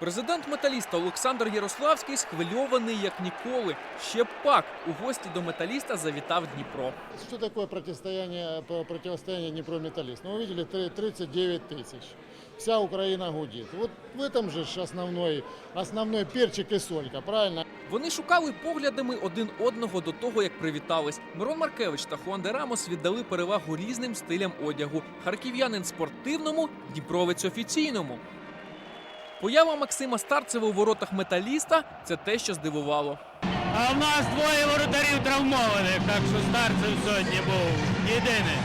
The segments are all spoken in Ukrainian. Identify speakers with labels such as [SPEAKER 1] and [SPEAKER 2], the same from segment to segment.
[SPEAKER 1] Президент металіста Олександр Ярославський схвильований як ніколи. Ще б пак у гості до металіста завітав Дніпро.
[SPEAKER 2] Что такое противостояние, по- противостояние Днепрометаллист? Ну, вы видели, три- 39 тысяч. Вся Украина гудит. Вот в этом же ж основной, основной перчик и солька, правильно?
[SPEAKER 1] Вони шукали поглядами один одного до того, як привітались. Мирон Маркевич та Хуан де Рамос віддали перевагу різним стилям одягу. Харків'янин спортивному, Дніпровець офіційному. Поява Максима Старцева у воротах металіста це те, що здивувало.
[SPEAKER 3] А в нас двоє воротарів травмованих, так що старцев сьогодні був єдиний.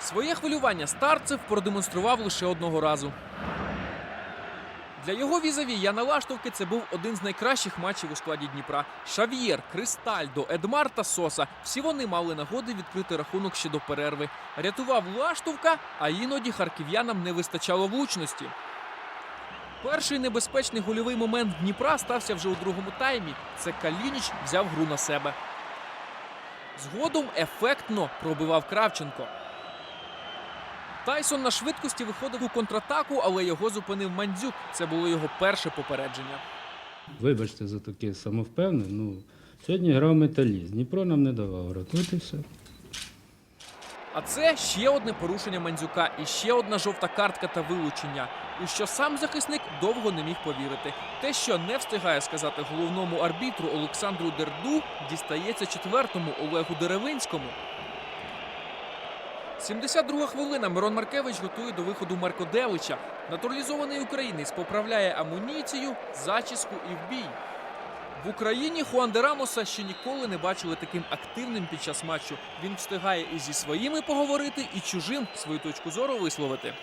[SPEAKER 1] Своє хвилювання старцев продемонстрував лише одного разу. Для його візаві Яна Лаштовки це був один з найкращих матчів у складі Дніпра. Шав'єр, Кристальдо, Едмар та Соса. Всі вони мали нагоди відкрити рахунок ще до перерви. Рятував Лаштовка, а іноді харків'янам не вистачало влучності. Перший небезпечний гольовий момент Дніпра стався вже у другому таймі. Це Калініч взяв гру на себе. Згодом ефектно пробивав Кравченко. Тайсон на швидкості виходив у контратаку, але його зупинив Мандзюк. Це було його перше попередження.
[SPEAKER 4] Вибачте за таке самовпевнене. Ну, сьогодні грав металіст. Дніпро нам не давав. Все.
[SPEAKER 1] А це ще одне порушення Мандзюка і ще одна жовта картка та вилучення. У що сам захисник довго не міг повірити. Те, що не встигає сказати головному арбітру Олександру Дерду, дістається четвертому Олегу Деревинському. 72 хвилина. Мирон Маркевич готує до виходу Марко Девича. Натуралізований українець поправляє амуніцію, зачіску і в бій. В Україні Хуан де Рамоса ще ніколи не бачили таким активним під час матчу. Він встигає і зі своїми поговорити, і чужим свою точку зору висловити.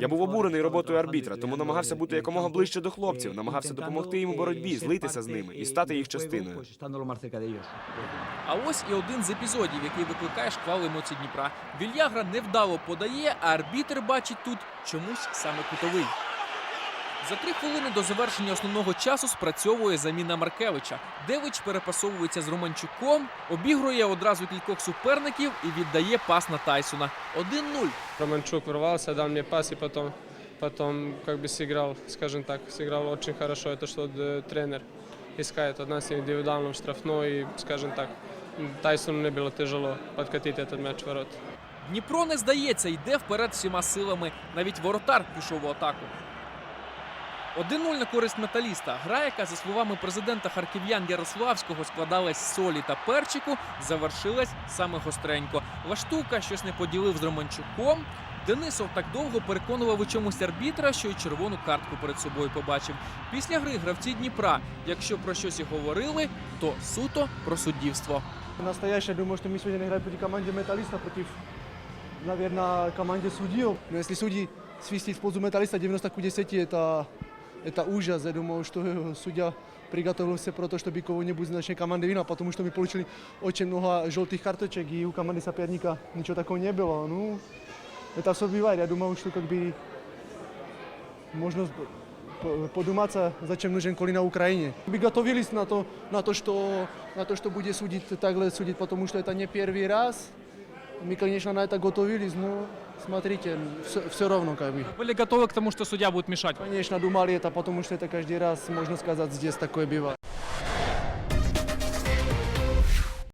[SPEAKER 5] Я був обурений роботою арбітра, тому намагався бути якомога ближче до хлопців, намагався допомогти їм у боротьбі, злитися з ними і стати їх частиною.
[SPEAKER 1] А ось і один з епізодів, який викликає шквал емоцій Дніпра. Вільягра невдало подає, а арбітр бачить тут чомусь саме кутовий. За три хвилини до завершення основного часу спрацьовує заміна Маркевича. Девич перепасовується з Романчуком, обігрує одразу кількох суперників і віддає пас на Тайсона. 1-0.
[SPEAKER 6] Романчук ворвался, дал мне пас и потом, потом как бы сыграл, скажем так, сыграл очень хорошо. Это что э, тренер искает от нас индивидуально в штрафной и, скажем так, Тайсону не было тяжело подкатить этот мяч в ворот.
[SPEAKER 1] Дніпро не здається, йде вперед всіма силами. Навіть воротар пішов у атаку. 1-0 на користь металіста. Гра, яка, за словами президента харків'ян Ярославського, складалась з солі та перчику, завершилась саме гостренько. Лаштука щось не поділив з Романчуком. Денисов так довго переконував у чомусь арбітра, що й червону картку перед собою побачив. Після гри гравці Дніпра, якщо про щось і говорили, то суто про суддівство.
[SPEAKER 7] Настоящая, думаю, что мы сегодня играем против команды металлиста, против, наверное, команде судьев. Но если судьи свистит в пользу металлиста 90 к 10, это, это ужас. Я думаю, что судья приготовился про то, чтобы кого-нибудь из нашей команды вина, потому что мы получили очень много желтых карточек, и у команды соперника ничего такого не было. Ну, это все бывает. Я думаю, что как бы можно по- подуматься, зачем нужен Коли на Украине. Мы готовились на то, на то, что, на то, что будет судить, так судить, потому что это не первый раз. Мы, конечно, на это готовились, но смотрите, все, все равно как бы.
[SPEAKER 3] Были готовы к тому, что судья будет мешать?
[SPEAKER 7] Конечно, думали это, потому что это каждый раз, можно сказать, здесь такое бывает.